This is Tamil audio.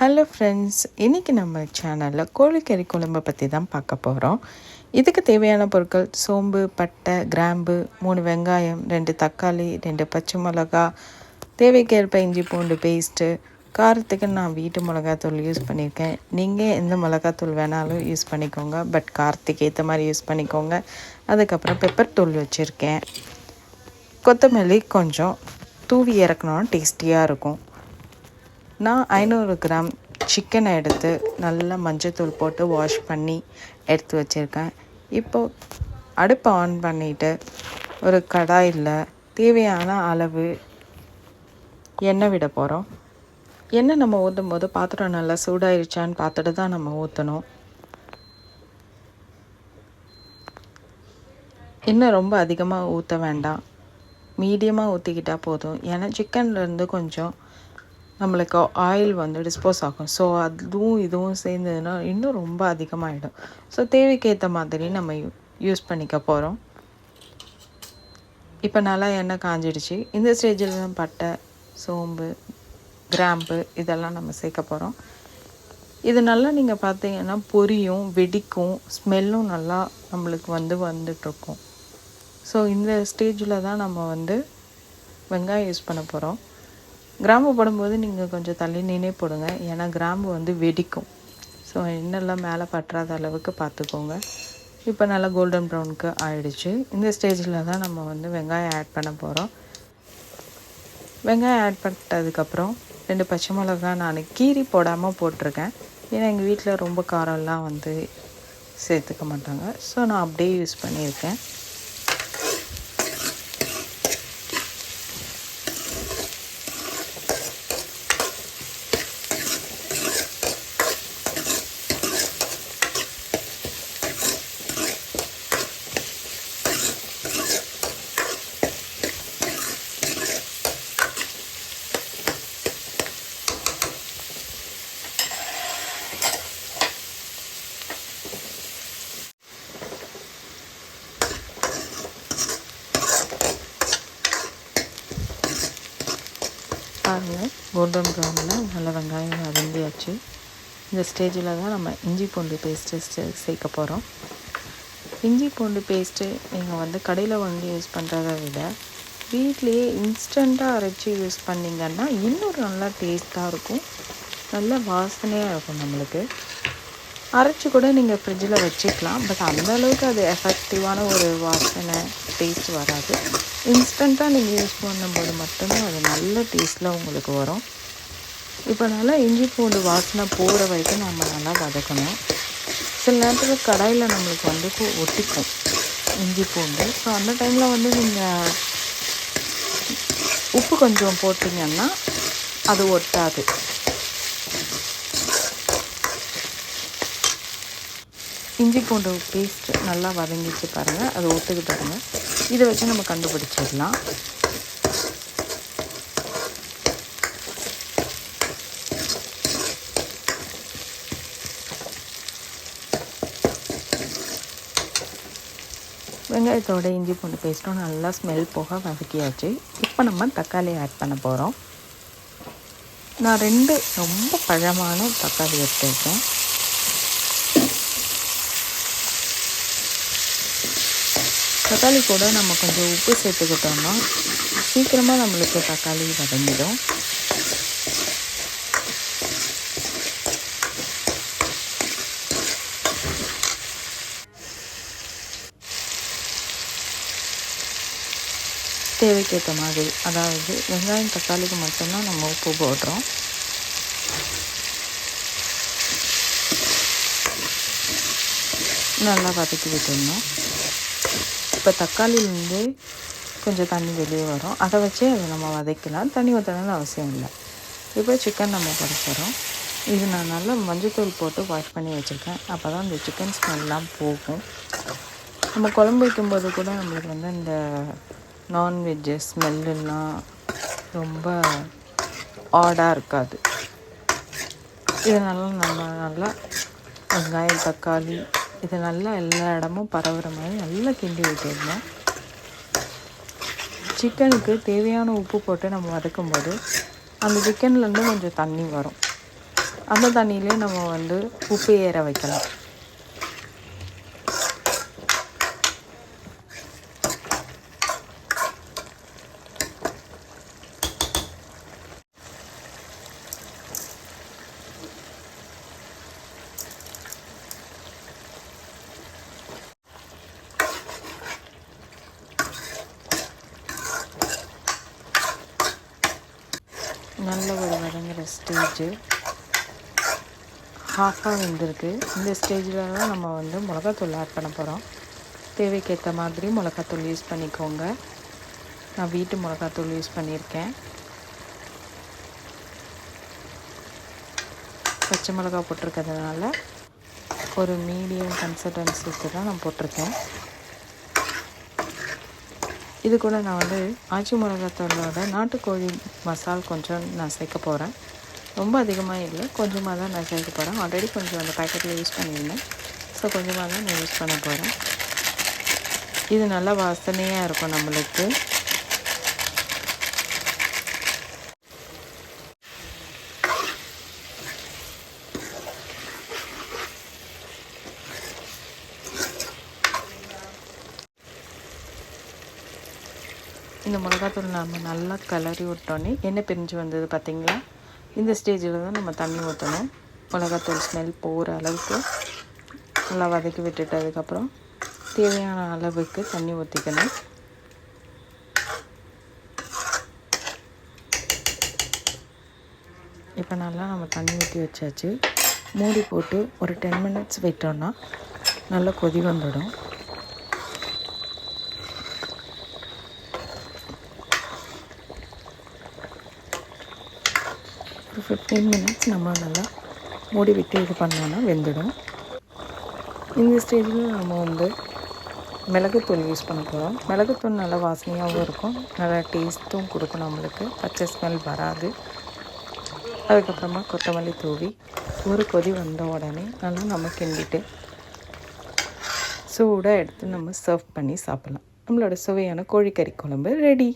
ஹலோ ஃப்ரெண்ட்ஸ் இன்றைக்கி நம்ம சேனலில் கோழிக்கறி குழம்பை பற்றி தான் பார்க்க போகிறோம் இதுக்கு தேவையான பொருட்கள் சோம்பு பட்டை கிராம்பு மூணு வெங்காயம் ரெண்டு தக்காளி ரெண்டு பச்சை மிளகா தேவைக்கேற்ப இஞ்சி பூண்டு பேஸ்ட்டு காரத்துக்கு நான் வீட்டு மிளகாத்தூள் யூஸ் பண்ணியிருக்கேன். நீங்கள் எந்த மிளகாத்தூள் வேணாலும் யூஸ் பண்ணிக்கோங்க. பட் காரத்துக்கு ஏற்ற மாதிரி யூஸ் பண்ணிக்கோங்க. அதுக்கப்புறம் பெப்பர் தூள் வச்சுருக்கேன். கொத்தமல்லி கொஞ்சம் தூவி இறக்கணும்னா டேஸ்டியாக இருக்கும். நான் ஐநூறு கிராம் சிக்கனை எடுத்து நல்லா மஞ்சத்தூள் போட்டு வாஷ் பண்ணி எடுத்து வச்சுருக்கேன். இப்போது அடுப்பை ஆன் பண்ணிவிட்டு ஒரு கடாயில் தேவையான அளவு எண்ணெய் விட போகிறோம் எண்ணெய் நம்ம ஊற்றும் போது பாத்திரம் நல்லா சூடாயிருச்சான்னு பார்த்துட்டு தான் நம்ம ஊற்றணும் எண்ணெய் ரொம்ப அதிகமாக ஊற்ற வேண்டாம். மீடியமாக ஊற்றிக்கிட்டால் போதும். ஏன்னா சிக்கன்லேருந்து கொஞ்சம் நம்மளுக்கு ஆயில் வந்து டிஸ்போஸ் ஆகும். ஸோ அதுவும் இதுவும் சேர்ந்ததுன்னா இன்னும் ரொம்ப அதிகமாகிடும் ஸோ தேவைக்கேற்ற மாதிரி நம்ம யூ யூஸ் பண்ணிக்க போகிறோம் இப்போ நல்லா எண்ணெய் காஞ்சிடுச்சு. இந்த ஸ்டேஜில் தான் பட்டை சோம்பு கிராம்பு இதெல்லாம் நம்ம சேர்க்க போகிறோம் இது நல்லா நீங்கள் பார்த்தீங்கன்னா பொரியும் வெடிக்கும் ஸ்மெல்லும் நல்லா நம்மளுக்கு வந்து வந்துட்ருக்கும் ஸோ இந்த ஸ்டேஜில் தான் நம்ம வந்து வெங்காயம் யூஸ் பண்ண போகிறோம் கிராம்பு போடும்போது நீங்கள் கொஞ்சம் தள்ளி நின்னே போடுங்க. ஏன்னா கிராம்பு வந்து வெடிக்கும். ஸோ எண்ணெல்லாம் மேலே பற்றாத அளவுக்கு பார்த்துக்கோங்க இப்போ நல்லா கோல்டன் ப்ரௌனுக்கு ஆயிடுச்சு. இந்த ஸ்டேஜில் தான் நம்ம வந்து வெங்காயம் ஆட் பண்ண போகிறோம் வெங்காயம் ஆட் பண்ணிட்டதுக்கப்புறம் ரெண்டு பச்சை மிளகா நான் கீரி போடாமல் போட்டிருக்கேன். ஏன்னா எங்கள் வீட்டில் ரொம்ப காரம்லாம் வந்து சேர்த்துக்க மாட்டாங்க. ஸோ நான் அப்படியே யூஸ் பண்ணியிருக்கேன். பாருங்கள் கோல்டன் ப்ரௌனில் நல்ல வெங்காயம் வதங்கியாச்சு. இந்த ஸ்டேஜில் தான் நம்ம இஞ்சி பூண்டு பேஸ்ட்டு சேர்க்க போகிறோம் இஞ்சி பூண்டு பேஸ்ட்டு நீங்கள் வந்து கடையில் வாங்கி யூஸ் பண்ணுறத விட வீட்லேயே இன்ஸ்டண்ட்டாக அரைச்சி யூஸ் பண்ணிங்கன்னா இன்னும் நல்லா டேஸ்ட்டாக இருக்கும். நல்ல வாசனையாக இருக்கும் நம்மளுக்கு. அரைச்சி கூட நீங்கள் ஃப்ரிட்ஜில் வச்சுக்கலாம். பட் அந்த அளவுக்கு அது எஃபெக்டிவான ஒரு வாசனை டேஸ்ட் வராது. இன்ஸ்டண்ட்டாக நீங்கள் யூஸ் பண்ணும்போது மட்டும்தான் அது நல்ல டேஸ்ட்டில் உங்களுக்கு வரும். இப்போ நல்லா இஞ்சி பூண்டு வாசனை போகிற வரைக்கும் நம்ம நல்லா வதக்கணும். சில நேரத்தில் கடாயில் நம்மளுக்கு வந்து ஒட்டிக்கும் இஞ்சி பூண்டு. ஸோ அந்த டைமில் வந்து நீங்கள் உப்பு கொஞ்சம் போட்டிங்கன்னா அது ஒட்டாது. இஞ்சி பூண்டு பேஸ்ட் நல்லா வதங்கிச்சு பாருங்கள் அது ஒட்டுக்கு பாருங்கள் இதை வச்சு நம்ம கண்டுபிடிச்சிடலாம். வெங்காயத்தோட இஞ்சி பூண்டு பேஸ்ட்டும் நல்லா ஸ்மெல் போக வதக்கியாச்சு. இப்போ நம்ம தக்காளி ஆட் பண்ண போகிறோம் நான் ரெண்டு ரொம்ப பழமான தக்காளி எடுத்துருக்கேன் தக்காளி கூட நம்ம கொஞ்சம் உப்பு சேர்த்துக்கிட்டோம்னா சீக்கிரமாக நம்மளுக்கு தக்காளி வதங்கிடும். தேவைக்கேற்ற மாதிரி அதாவது வெங்காயம் தக்காளிக்கு மட்டும்தான் நம்ம உப்பு போடுறோம். நல்லா வதக்கி விட்டுடணும். இப்போ தக்காளியிலேருந்து கொஞ்சம் தண்ணி வெளியே வரும். அதை வச்சு அதை நம்ம வதக்கலாம். தண்ணி ஊற்றணும்னு அவசியம் இல்லை. இப்போ சிக்கன் நம்ம குறைச்சிடும் இது நான் நல்லா மஞ்சத்தூள் போட்டு வாஷ் பண்ணி வச்சுருக்கேன். அப்போ தான் இந்த சிக்கன் ஸ்மெல்லாம் போகும். நம்ம குழம்பு வைக்கும்போது கூட நம்மளுக்கு வந்து இந்த நான்வெஜ்ஜு ஸ்மெல்லாம் ரொம்ப ஆடாக இருக்காது. இதனால நம்ம நல்லா வெங்காயம் தக்காளி இது நல்லா எல்லா இடமும் பரவுற மாதிரி நல்லா கிண்டி விட்டுடணும் சிக்கனுக்கு தேவையான உப்பு போட்டு நம்ம வதக்கும்போது அந்த சிக்கன்லேருந்து கொஞ்சம் தண்ணி வரும். அந்த தண்ணியிலே நம்ம வந்து உப்பு ஏற வைக்கலாம். நல்ல ஒரு வதங்குற ஸ்டேஜு ஹாஃபாக வெந்திருக்கு. இந்த ஸ்டேஜில் தான் நம்ம வந்து மிளகாத்தூள் ஆட் பண்ண போகிறோம் தேவைக்கேற்ற மாதிரி மிளகாத்தூள் யூஸ் பண்ணிக்கோங்க. நான் வீட்டு மிளகாத்தூள் யூஸ் பண்ணியிருக்கேன். பச்சை மிளகா போட்டிருக்கிறதுனால ஒரு மீடியம் கன்சிஸ்டன்சிக்கு தான் நான் போட்டிருக்கேன். இது கூட நான் வந்து ஆச்சி மிளகாத்தூளோட நாட்டுக்கோழி மசால் கொஞ்சம் நான் சேர்க்க போகிறேன் ரொம்ப அதிகமாக இல்லை கொஞ்சமாக தான் நான் சேர்க்க போகிறேன் ஆல்ரெடி கொஞ்சம் அந்த பேக்கெட்டில் யூஸ் பண்ணியிருந்தேன். ஸோ கொஞ்சமாக தான் நான் யூஸ் பண்ண போகிறேன் இது நல்லா வாசனையாக இருக்கும் நம்மளுக்கு. இந்த மிளகாத்தூள் நம்ம நல்லா கிளறி விட்டோன்னே எண்ணெய் பிரிஞ்சு வந்தது பார்த்திங்களா? இந்த ஸ்டேஜில் தான் நம்ம தண்ணி ஊற்றணும் மிளகாத்தூள் ஸ்மெல் போகிற அளவுக்கு நல்லா வதக்கி விட்டுட்டு அதுக்கப்புறம் தேவையான அளவுக்கு தண்ணி ஊற்றிக்கணும் இப்போ நல்லா நம்ம தண்ணி ஊற்றி வச்சாச்சு. மூடி போட்டு ஒரு டென் மினிட்ஸ் விட்டோன்னா நல்லா கொதி வந்துடும். ஒரு ஃபிஃப்டீன் மினிட்ஸ் நம்ம நல்லா மூடி விட்டு இது பண்ணோன்னா வெந்துடும். இந்த ஸ்டேஜில் நம்ம வந்து மிளகுத்தூள் யூஸ் பண்ண போகிறோம் மிளகுத்தூள் நல்லா வாசனையாகவும் இருக்கும். நல்லா டேஸ்ட்டும் கொடுக்கும் நம்மளுக்கு. பச்சை ஸ்மெல் வராது. அதுக்கப்புறமா கொத்தமல்லி தூவி ஒரு கொதி வந்த உடனே நல்லா நம்ம கிண்டிட்டு சூடாக எடுத்து நம்ம சர்வ் பண்ணி சாப்பிட்லாம். நம்மளோட சுவையான கோழிக்கறி குழம்பு ரெடி